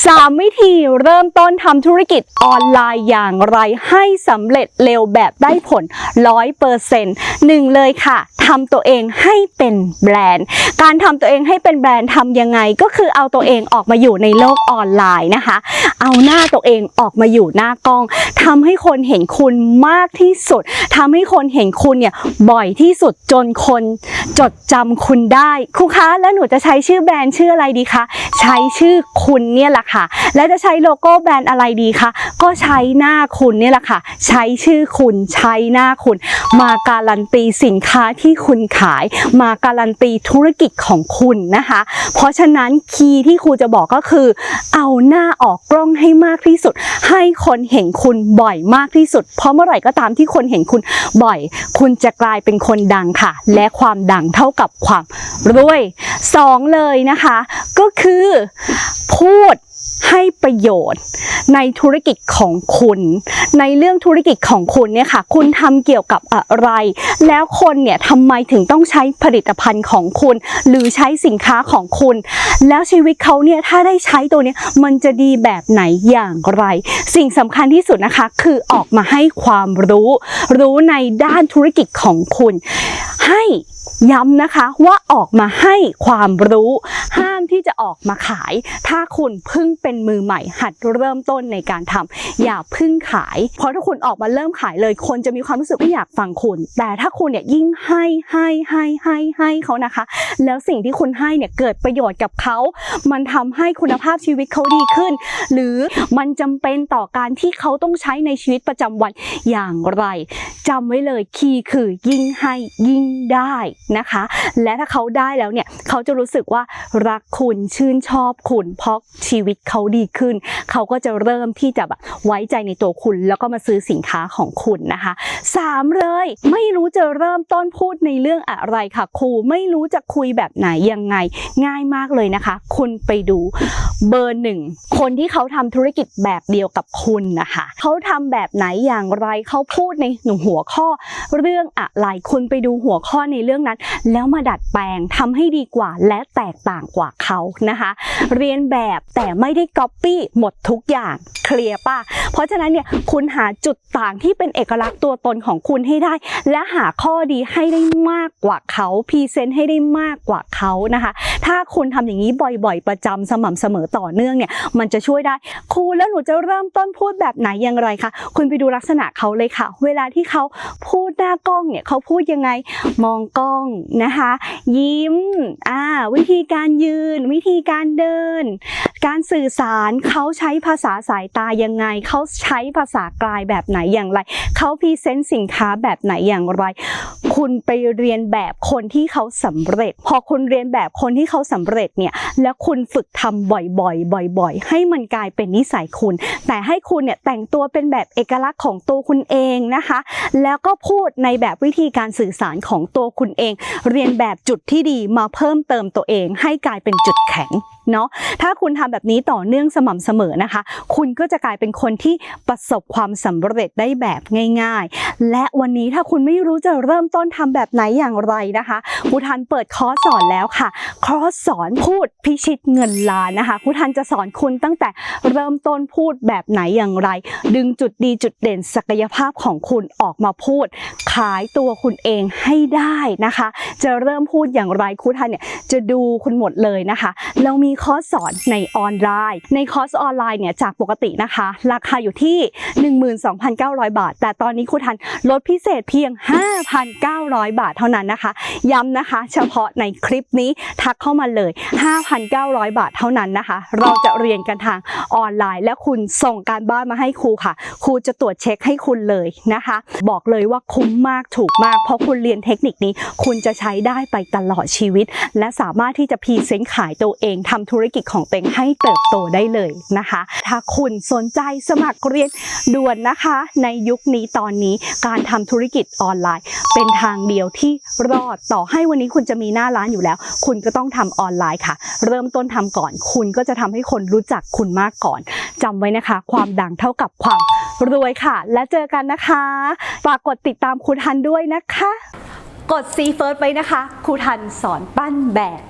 3 วิธีเริ่มต้นทำธุรกิจออนไลน์อย่างไรให้สำเร็จเร็วแบบได้ผล 100%หนึ่งเลยค่ะทำตัวเองให้เป็นแบรนด์ การทำตัวเองให้เป็นแบรนด์ทำยังไงก็คือเอาตัวเองออกมาอยู่ในโลกออนไลน์นะคะ เอาหน้าตัวเองออกมาอยู่หน้ากล้องทำให้คนเห็นคุณมากที่สุดทำให้คนเห็นคุณเนี่ยบ่อยที่สุดจนคนจดจำคุณได้ครูคะแล้วหนูจะใช้ชื่อแบรนด์ชื่ออะไรดีคะ ใช้ชื่อคุณเนี่ยแหละค่ะ และจะใช้โลโก้แบรนด์อะไรดีคะก็ใช้หน้าคุณเนี่ยแหละค่ะ ใช้ชื่อคุณใช้หน้าคุณ มาการันตีสินค้าที่คุณขาย มาการันตีธุรกิจของคุณนะคะ เพราะฉะนั้นคีย์ที่ครูจะบอกก็คือ เอาหน้าออกกล้องให้มากที่สุด ให้คนเห็นคุณบ่อยมากที่สุด เพราะเมื่อไหร่ก็ตามที่คนเห็นคุณบ่อย คุณจะกลายเป็นคนดังค่ะ และความดังเท่ากับความรวยสองเลยนะคะ ก็คือพูดให้ประโยชน์ ในธุรกิจของคุณ ในเรื่องธุรกิจของคุณเนี่ยค่ะ คุณทำเกี่ยวกับอะไร แล้วคนเนี่ยทำไมถึงต้องใช้ผลิตภัณฑ์ของคุณ หรือใช้สินค้าของคุณ แล้วชีวิตเขาเนี่ยถ้าได้ใช้ตัวเนี้ยมันจะดีแบบไหนอย่างไร สิ่งสำคัญที่สุดนะคะ คือออกมาให้ความรู้ รู้ในด้านธุรกิจของคุณ ให้ย้ำนะคะว่าออกมาให้ความรู้ให้ามที่จะออกมาขาย ถ้าคุณเพิ่งเป็นมือใหม่ หัดเริ่มต้นในการทำอย่าเพิ่งขาย เพราะถ้าคุณออกมาเริ่มขายเลย คนจะมีความรู้สึกว่อยากฟังคุณ แต่ถ้าคุณเนี่ยยิ่งให้ให้ให้ให้ให้เขานะคะ แล้วสิ่งที่คุณให้เนี่ยเกิดประโยชน์กับเขา มันทำให้คุณภาพชีวิตเขาดีขึ้น หรือมันจำเป็นต่อการที่เขาต้องใช้ในชีวิตประจำวันอย่างไรจำไว้เลยคีย์คือยิ่งให้ยิ่งได้นะคะ และถ้าเขาได้แล้วเนี่ยเขาจะรู้สึกว่ารักคุณชื่นชอบคุณเพราะชีวิตเขาดีขึ้น เขาก็จะเริ่มที่จะแบบไว้ใจในตัวคุณแล้วก็มาซื้อสินค้าของคุณนะคะสามเลยไม่รู้จะเริ่มต้นพูดในเรื่องอะไรค่ะครูไม่รู้จะคุยแบบไหนยังไง ง่ายมากเลยนะคะ คุณไปดูเบอร์หนึ่งคนที่เขาทำธุรกิจแบบเดียวกับคุณนะคะเขาทำแบบไหนอย่างไรเขาพูดในหนึ่งหัวข้อ เรื่องอะไรคุณไปดูหัวข้อในเรื่องนั้น แล้วมาดัดแปลงทำให้ดีกว่าและแตกต่างกว่าเขานะคะ เรียนแบบแต่ไม่ได้ก๊อปปี้หมดทุกอย่างเคลียร์ป่ะ เพราะฉะนั้นเนี่ยคุณหาจุดต่างที่เป็นเอกลักษณ์ตัวตนของคุณให้ได้ และหาข้อดีให้ได้มากกว่าเขาพรีเซนต์ให้ได้มากกว่าเขานะคะ ถ้าคุณทำอย่างนี้บ่อยๆ ประจำสม่ำเสมอต่อเนื่องเนี่ยมันจะช่วยได้ครูแล้วหนูจะเริ่มต้นพูดแบบไหนอย่างไรคะคุณไปดูลักษณะเขาเลยค่ะ เวลาที่เขาพูดหน้ากล้องเนี่ยเขาพูดยังไงมองกล้องนะคะ ยิ้มอ่าวิธีการยืนวิธีการเดิน การสื่อสารเขาใช้ภาษาสายตายังไง เขาใช้ภาษากายแบบไหนอย่างไร เขาพรีเซนต์สินค้าแบบไหนอย่างไร คุณไปเรียนแบบคนที่เขาสำเร็จ พอคุณเรียนแบบคนที่เขาสำเร็จเนี่ยแล้วคุณฝึกทำบ่อยๆ บ่อย ๆ ให้มันกลายเป็นนิสัยคุณ แต่ให้คุณเนี่ยแต่งตัวเป็นแบบเอกลักษณ์ของตัวคุณเองนะคะ แล้วก็พูดในแบบวิธีการสื่อสารของตัวคุณเอง เรียนแบบจุดที่ดีมาเพิ่มเติมตัวเอง ให้กลายเป็นจุดแข็งเนาะถ้าคุณทำแบบนี้ต่อเนื่องสม่ำเสมอนะคะ คุณก็จะกลายเป็นคนที่ประสบความสำเร็จได้แบบง่าย ๆ และวันนี้ถ้าคุณไม่รู้จะเริ่มต้นทำแบบไหนอย่างไรนะคะครูทันเปิดคอร์สสอนแล้วค่ะ คอร์สสอนพูดพิชิตเงินล้านนะคะครูทันจะสอนคุณตั้งแต่เริ่มต้นพูดแบบไหนอย่างไร ดึงจุดดีจุดเด่นศักยภาพของคุณออกมาพูด ขายตัวคุณเองให้ได้นะคะ จะเริ่มพูดอย่างไรครูทันเนี่ยจะดูคุณหมดเลยนะคะ เรามีคอร์สสอนในออนไลน์ ในคอร์สออนไลน์เนี่ยจากปกตินะคะ ราคาอยู่ที่ 12,900 บาท แต่ตอนนี้ครูทันลดพิเศษเพียง 5,900 บาทเท่านั้นนะคะ ย้ำนะคะ เฉพาะในคลิปนี้ทักเข้ามาเลย 5,900 บาทเท่านั้นนะคะ เราจะเรียนกันทางออนไลน์ และคุณส่งการบ้านมาให้ครูค่ะ ครูจะตรวจเช็คให้คุณเลยนะคะ บอกเลยว่าคุ้มมากถูกมาก เพราะคุณเรียนเทคนิคนี้ คุณจะใช้ได้ไปตลอดชีวิต และสามารถที่จะพรีเซนต์ขายตัวเองทำธุรกิจของตัวเองให้เติบโตได้เลยนะคะ ถ้าคุณสนใจสมัครเรียนด่วนนะคะ ในยุคนี้ตอนนี้การทำธุรกิจออนไลน์ เป็นทางเดียวที่รอดต่อให้วันนี้คุณจะมีหน้าร้านอยู่แล้ว คุณก็ต้องทำออนไลน์ค่ะ เริ่มต้นทำก่อน คุณก็จะทำให้คนรู้จักคุณมากก่อนจำไว้นะคะ ความดังเท่ากับความรวยค่ะ และเจอกันนะคะฝากกดติดตามครูทันด้วยนะคะ กดซีเฟิร์สไว้นะคะครูทันสอนปั้นแบบ